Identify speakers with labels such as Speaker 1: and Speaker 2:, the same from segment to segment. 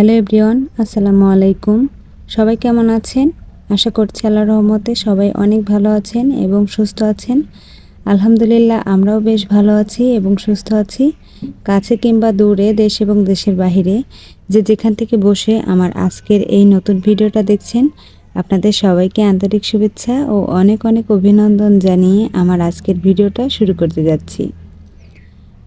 Speaker 1: Hello everyone, আসসালামু আলাইকুম। সবাই কেমন আছেন? আশা করছি আল্লাহ রহমতে সবাই অনেক ভালো আছেন এবং সুস্থ আছেন। আলহামদুলিল্লাহ, আমরাও বেশ ভালো আছি এবং সুস্থ আছি, কাছে কিংবা দূরে, দেশ এবং দেশের বাহিরে। যে যেখান থেকে বসে আমার আজকের এই নতুন ভিডিওটা দেখছেন, আপনাদের সবাইকে আন্তরিক শুভেচ্ছা ও অনেক অনেক অভিনন্দন জানিয়ে আমার আজকের ভিডিওটা শুরু করতে যাচ্ছি।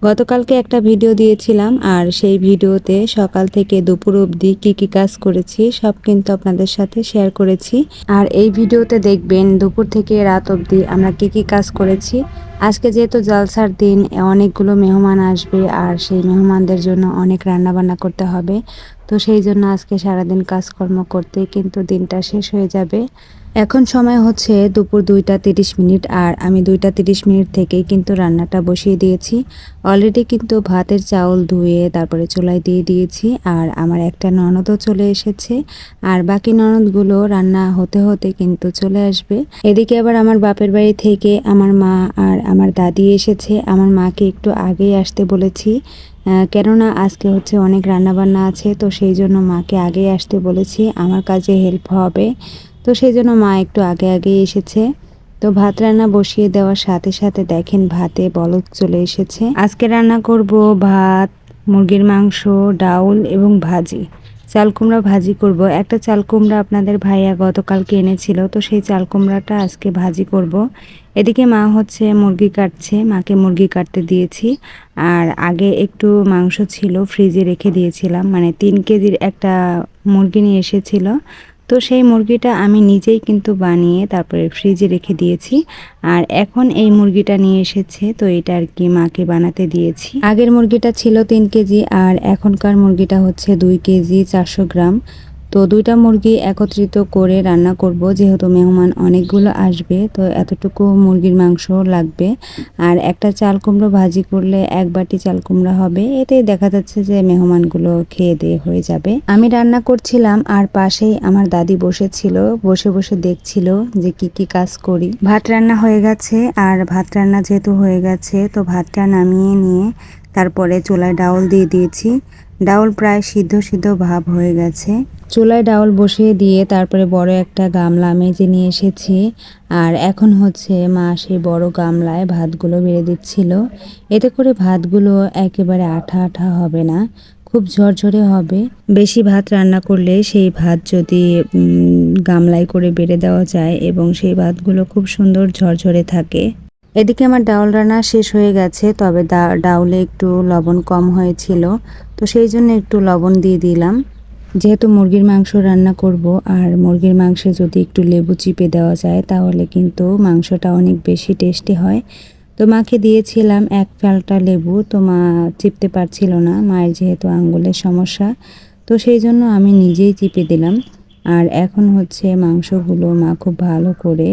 Speaker 1: গতকালকে একটা ভিডিও দিয়েছিলাম আর সেই ভিডিওতে সকাল থেকে দুপুর অবধি কী কী কাজ করেছি সব কিন্তু আপনাদের সাথে শেয়ার করেছি। আর এই ভিডিওতে দেখবেন দুপুর থেকে রাত অবধি আমরা কী কী কাজ করেছি। আজকে যেহেতু জালসার দিন, অনেকগুলো মেহমান আসবে আর সেই মেহমানদের জন্য অনেক রান্নাবান্না করতে হবে। তো সেই জন্য আজকে সারাদিন কাজকর্ম করতে কিন্তু দিনটা শেষ হয়ে যাবে। এখন সময় হচ্ছে দুপুর দুইটা তিরিশ মিনিট আর আমি দুইটা তিরিশ মিনিট থেকেই কিন্তু রান্নাটা বসিয়ে দিয়েছি। অলরেডি কিন্তু ভাতের চাউল ধুয়ে তারপরে চুলায় দিয়ে দিয়েছি আর আমার একটা ননদও চলে এসেছে আর বাকি ননদগুলো রান্না হতে হতে কিন্তু চলে আসবে। এদিকে আবার আমার বাপের বাড়ি থেকে আমার মা আর আমার দাদি এসেছে। আমার মাকে একটু আগেই আসতে বলেছি। কেননা আজকে হচ্ছে অনেক রান্নাবান্না আছে তো সেই জন্য মাকে আগেই আসতে বলেছি। আমার কাজে হেল্প হবে। তো সেই জন্য মা একটু আগে আগে এসেছে। তো ভাত রান্না বসিয়ে দেওয়ার সাথে সাথে দেখেন ভাতে বলক চলে এসেছে। আজকে রান্না করব ভাত, মুরগির মাংস, ডাউল এবং ভাজি। চাল কুমড়া ভাজি করব। একটা চাল কুমড়া আপনাদের ভাইয়া গতকালকে এনেছিল, তো সেই চাল কুমড়াটা আজকে ভাজি করব। এদিকে মা হচ্ছে মুরগি কাটছে, মাকে মুরগি কাটতে দিয়েছি। আর আগে একটু মাংস ছিল, ফ্রিজে রেখে দিয়েছিলাম। মানে তিন কেজির একটা মুরগি নিয়ে এসেছিল। তো সেই মুরগিটা আমি নিজেই কিন্তু বানিয়ে তারপরে ফ্রিজে রেখে দিয়েছি। আর এখন এই মুরগিটা নিয়ে এসেছে, তো এটা আর কি মাকে বানাতে দিয়েছি। আগের মুরগিটা ছিল তিন কেজি, আর এখনকার মুরগিটা হচ্ছে দুই কেজি চারশো গ্রাম। তো দুইটা মুরগি একত্রিত করে রান্না করব, যেহেতু মেহমান অনেকগুলো আসবে, তো এতটুকু মুরগির মাংস লাগবে। আর একটা চাল কুমড়ো ভাজি করলে এক বাটি চাল কুমড়া হবে, এতে দেখা যাচ্ছে যে মেহমানগুলো খেয়ে দিয়ে হয়ে যাবে। আমি রান্না করছিলাম, আর পাশেই আমার দাদি বসেছিল, বসে বসে দেখছিল যে কি কি কাজ করি। ভাত রান্না হয়ে গেছে, আর ভাত রান্না যেহেতু হয়ে গেছে, তো ভাতটা নামিয়ে নিয়ে তারপরে চুলায় ডাউল দিয়ে দিয়েছি। ডাউল প্রায় সিদ্ধ সিদ্ধ ভাব হয়ে গেছে। চুলায় ডাউল বসিয়ে দিয়ে তারপরে বড় একটা গামলা মেজে নিয়ে এসেছি। আর এখন হচ্ছে মা সেই বড় গামলায় ভাতগুলো বেড়ে দিচ্ছিল। এতে করে ভাতগুলো একেবারে আঠা আঠা হবে না, খুব ঝরঝরে হবে। বেশি ভাত রান্না করলে সেই ভাত যদি গামলায় করে বেড়ে দেওয়া যায় এবং সেই ভাতগুলো খুব সুন্দর ঝরঝরে থাকে। এদিকে আমার ডাউল রান্না শেষ হয়ে গেছে, তবে ডাউলে একটু লবণ কম হয়েছিল। তো সেই জন্য একটু লবণ দিয়ে দিলাম। যেহেতু মুরগির মাংস রান্না করব, আর মুরগির মাংসে যদি একটু লেবু চিপে দেওয়া যায়, তাহলে কিন্তু মাংসটা অনেক বেশি টেস্টি হয়। তো মাকে দিয়েছিলাম এক ফালটা লেবু, তো মা চিপতে পারছিল না, মায়ের যেহেতু আঙ্গুলের সমস্যা, তো সেই জন্য আমি নিজেই চিপে দিলাম। আর এখন হচ্ছে মাংসগুলো মা খুব ভালো করে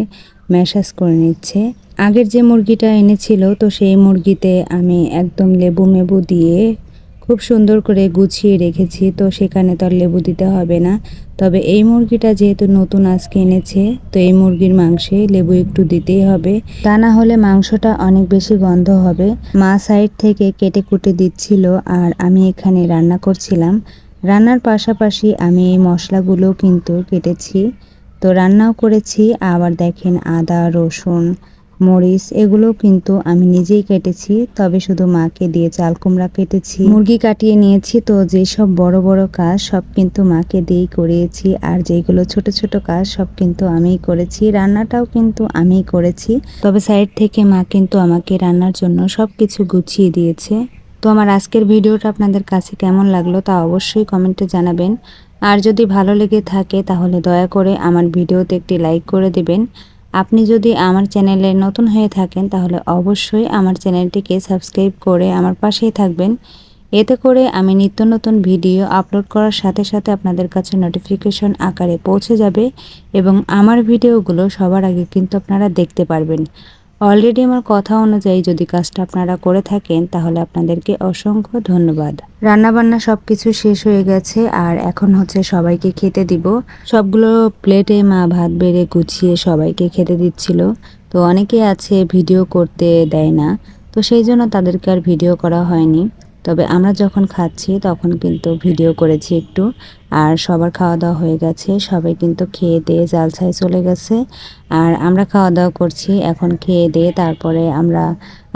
Speaker 1: ম্যাসাজ করে নিচ্ছে। আগের যে মুরগিটা এনেছিল, তো সেই মুরগিতে আমি একদম লেবু মেবু দিয়ে খুব সুন্দর করে গুছিয়ে রেখেছি, তো সেখানে তো আর লেবু দিতে হবে না। তবে এই মুরগিটা যেহেতু নতুন আজকে এনেছে, তো এই মুরগির মাংসে লেবু একটু দিতেই হবে। তা না হলে মাংসটা অনেক বেশি গন্ধ হবে। মা সাইড থেকে কেটে কুটে দিচ্ছিল আর আমি এখানে রান্না করছিলাম। রান্নার পাশাপাশি আমি এই মশলাগুলো কিন্তু কেটেছি। তো রান্নাও করেছি, আবার দেখেন আদা, রসুন মরিচ এগুলো কিন্তু আমি নিজেই কেটেছি। তবে শুধু মাকে দিয়ে চাল কুমড়া কেটেছি। মুরগি কাটিয়ে নিয়েছি তো যেসব বড় বড় কাজ সব কিন্তু মাকে দিয়েই করিয়েছি। আর যেগুলো ছোট ছোট কাজ সব কিন্তু আমিই করেছি। রান্নাটাও কিন্তু আমিই করেছি। তবে সাইড থেকে মা কিন্তু আমাকে রান্নার জন্য সব কিছু গুছিয়ে দিয়েছে। তো আমার আজকের ভিডিওটা আপনাদের কাছে কেমন লাগল তা অবশ্যই কমেন্টে জানাবেন। আর যদি ভালো লেগে থাকে তাহলে দয়া করে আমার ভিডিওতে একটি লাইক করে দেবেন। আপনি যদি আমার চ্যানেলে নতুন হয়ে থাকেন, তাহলে অবশ্যই আমার চ্যানেলটিকে সাবস্ক্রাইব করে আমার পাশেই থাকবেন। এতে করে আমি নিত্য নতুন ভিডিও আপলোড করার সাথে সাথে আপনাদের কাছে নোটিফিকেশন আকারে পৌঁছে যাবে এবং আমার ভিডিওগুলো সবার আগে কিন্তু আপনারা দেখতে পারবেন। অলরেডি আমার কথা অনুযায়ী যদি কাজটা আপনারা করে থাকেন, তাহলে আপনাদেরকে অসংখ্য ধন্যবাদ। রান্নাবান্না সব কিছু শেষ হয়ে গেছে, আর এখন হচ্ছে সবাইকে খেতে দিব। সবগুলো প্লেটে মা ভাত বেড়ে গুছিয়ে সবাইকে খেতে দিচ্ছিল। তো অনেকে আছে ভিডিও করতে দেয় না, তো সেই জন্য তাদেরকে আর ভিডিও করা হয়নি। তবে আমরা যখন খাচ্ছি তখন কিন্তু ভিডিও করেছি একটু। আর সবার খাওয়া দাওয়া হয়ে গেছে, সবাই কিন্তু খেয়ে দিয়ে জালসায় চলে গেছে। আর আমরা খাওয়া দাওয়া করছি, এখন খেয়ে দিয়ে তারপরে আমরা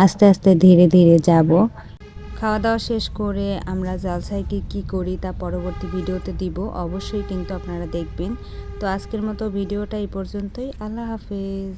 Speaker 1: আস্তে আস্তে ধীরে ধীরে যাব। খাওয়া দাওয়া শেষ করে আমরা জালসায় কি কী করি তা পরবর্তী ভিডিওতে দিব, অবশ্যই কিন্তু আপনারা দেখবেন। তো আজকের মতো ভিডিওটা এই পর্যন্তই, আল্লাহ হাফেজ।